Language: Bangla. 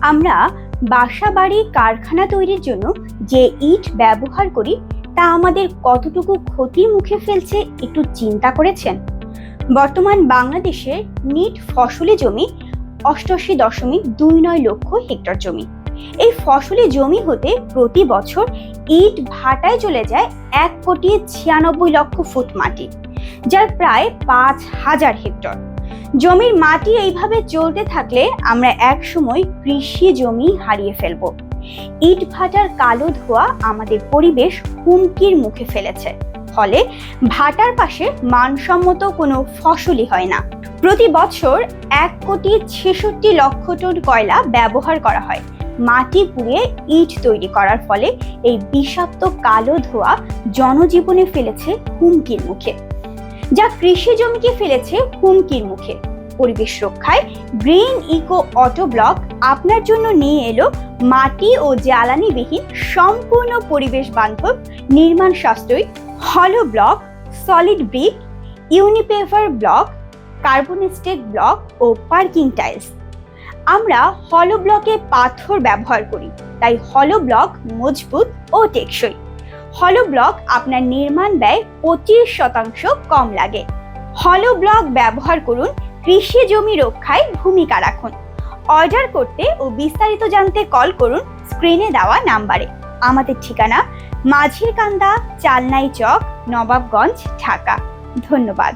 আমরা বাসা বাড়ি কারখানা তৈরির জন্য যে ইট ব্যবহার করি, তা আমাদের কতটুকু ক্ষতির মুখে ফেলছে একটু চিন্তা করেছেন। বর্তমান বাংলাদেশের নিট ফসলি জমি অষ্টআশি দশমিক দুই নয় লক্ষ হেক্টর জমি। এই ফসলি জমি হতে প্রতি বছর ইট ভাটায় চলে যায় এক কোটি ছিয়ানব্বই লক্ষ ফুট মাটি, যার প্রায় পাঁচ হাজার হেক্টর। জমির মাটি এইভাবে চলতে থাকলে আমরা এক সময় কৃষি জমি হারিয়ে ফেলব। ইট ভাটার কালো ধোঁয়া আমাদের পরিবেশ হুমকির মুখে ফেলেছে। ফলে ভাটার পাশে মানসম্মত কোনো ফসলই হয় না। প্রতি বছর এক কোটি ছেষট্টি লক্ষ টন কয়লা ব্যবহার করা হয়। মাটি পুড়িয়ে ইট তৈরি করার ফলে এই বিষাক্ত কালো ধোঁয়া জনজীবনে ফেলেছে হুমকির মুখে। যা কৃষি জমিকে ফেলেছে হুমকির মুখে। পরিবেশ রক্ষায় গ্রিন ইকো অটো ব্লক আপনার জন্য নিয়ে এলো মাটি ও জ্বালানিবিহীন সম্পূর্ণ পরিবেশ বান্ধব নির্মাণ সাশ্রয়ী হলো block solid brick unipaver block carbonated block ও পার্কিং টাইলস আমরা হলো ব্লকে পাথর ব্যবহার করি, তাই হলো ব্লক মজবুত ও টেকসই। হলো ব্লক আপনার নির্মাণ ব্যয় পঁচিশ শতাংশ কম লাগে। হলো ব্লক ব্যবহার করুন, কৃষি জমি রক্ষায় ভূমিকা রাখুন। অর্ডার করতে ও বিস্তারিত জানতে কল করুন স্ক্রিনে দেওয়া নাম্বারে। আমাদের ঠিকানা মাঝিরকান্দা, চালনাই চক, নবাবগঞ্জ, ঢাকা। ধন্যবাদ।